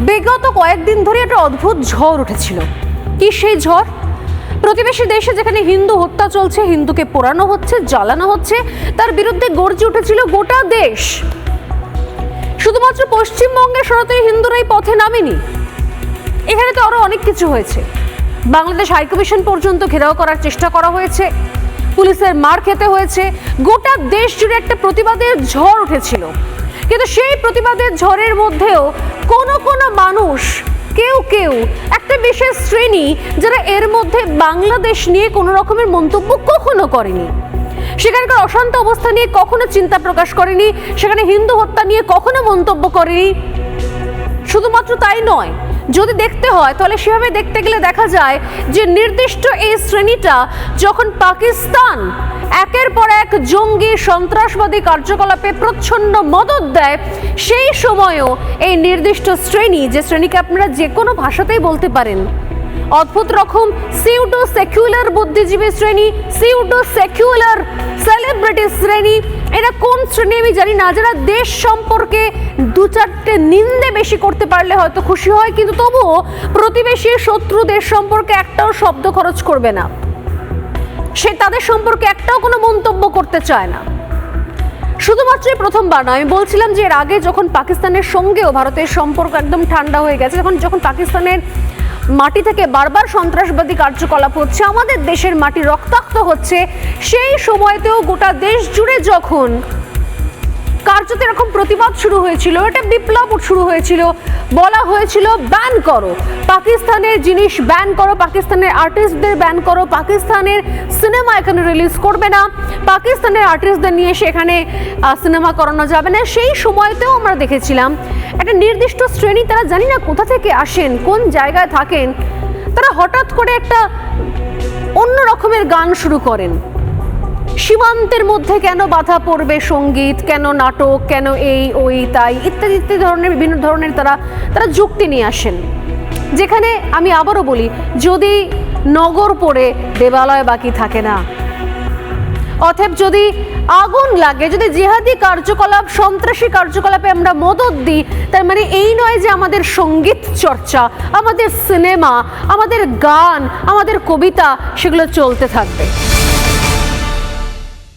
বিগত কয়েকদিন ধরে একটা অদ্ভুত ঝড় উঠেছিল। কি সেই ঝড়? প্রতিবেশী দেশে যেখানে হিন্দু হত্যা চলছে, হিন্দুকে পোড়ানো হচ্ছে, জ্বালানো হচ্ছে, তার বিরুদ্ধে গর্জে উঠেছিল গোটা দেশ। শুধুমাত্র পশ্চিমবঙ্গের সনাতনী হিন্দুরাই পথে নামেনি। এখানে তো আরও অনেক কিছু হয়েছে। বাংলাদেশ হাইকমিশন পর্যন্ত ঘেরাও করার চেষ্টা করা হয়েছে। পুলিশের মার খেতে হয়েছে। গোটা দেশ জুড়ে একটা প্রতিবাদের ঝড় উঠেছিল। কিন্তু সেই প্রতিবাদের ঝড়ের মধ্যেও কেউ কেউ একটা বিশেষ শ্রেণি যারা এর মধ্যে বাংলাদেশ নিয়ে কোনো রকমের মন্তব্য কখনো করেনি। সেখানকার অশান্ত অবস্থা নিয়ে কখনো চিন্তা প্রকাশ করেনি, সেখানে হিন্দু হত্যা নিয়ে কখনো মন্তব্য করেনি। শুধুমাত্র তাই নয়, যদি দেখতে হয়, তাহলে সেভাবে দেখতে গেলে দেখা যায় যে নির্দিষ্ট এই শ্রেণীটা যখন পাকিস্তান একের পর এক জঙ্গি সন্ত্রাসবাদী কার্যকলাপে প্রচ্ছন্ন মদত দেয়। সেই সময়ও এই নির্দিষ্ট শ্রেণি, যে শ্রেণীকে আপনারা যে কোনো ভাষাতেই বলতে পারেন। অদ্ভুত রকম সিউডো সেকুলার বুদ্ধিজীবী শ্রেণি সিউডো সেকুলার সেলিব্রিটি শ্রেণি, এরা কোন শ্রেণি আমি জানি না, যারা দেশ সম্পর্কে দু চারটে নিন্দে বেশি করতে পারলে হয়তো খুশি হয়, কিন্তু তবুও প্রতিবেশী শত্রু দেশ সম্পর্কে একটাও শব্দ খরচ করবে না। সে তাদের সম্পর্কে একটাও কোনো মন্তব্য করতে চায় না। শুধুমাত্র প্রথমবার নয়, আমি বলছিলাম যে এর আগে যখন পাকিস্তানের সঙ্গেও ভারতের সম্পর্ক একদম ঠান্ডা হয়ে গেছে, তখন যখন পাকিস্তানের মাটি থেকে বারবার সন্ত্রাসবাদী কার্যকলাপ হচ্ছে, আমাদের দেশের মাটি রক্তাক্ত হচ্ছে, সেই সময়তেও গোটা দেশ জুড়ে যখন কার্যত এরকম প্রতিবাদ শুরু হয়েছিল, এটা বিপ্লব শুরু হয়েছিল। বলা হয়েছিল ব্যান করো। পাকিস্তানের জিনিস ব্যান করো, পাকিস্তানের আর্টিস্টদের ব্যান করো, পাকিস্তানের সিনেমা এখানে রিলিজ করবে না। পাকিস্তানের আর্টিস্টদের নিয়ে সেখানে সিনেমা করানো যাবে না। সেই সময়তেও আমরা দেখেছিলাম, একটা নির্দিষ্ট শ্রেণি, তারা জানি না কোথা থেকে আসেন, কোন জায়গায় থাকেন, তারা হঠাৎ করে একটা অন্য রকমের গান শুরু করেন। সীমান্তের মধ্যে কেন বাধা পড়বে সংগীত? কেন নাটক? কেন এই, ওই, তাই? ইত্যাদি ইত্যাদি ধরনের, বিভিন্ন ধরনের তারা তারা যুক্তি নিয়ে আসেন। যেখানে আমি আবারও বলি, যদি নগর পড়ে, দেবালয় বাকি থাকে না। অতএব যদি আগুন লাগে, যদি জিহাদি কার্যকলাপ, সন্ত্রাসী কার্যকলাপে আমরা মদত দিই, তার মানে এই নয় যে আমাদের সংগীত চর্চা, আমাদের সিনেমা, আমাদের গান, আমাদের কবিতা, সেগুলো চলতে থাকবে।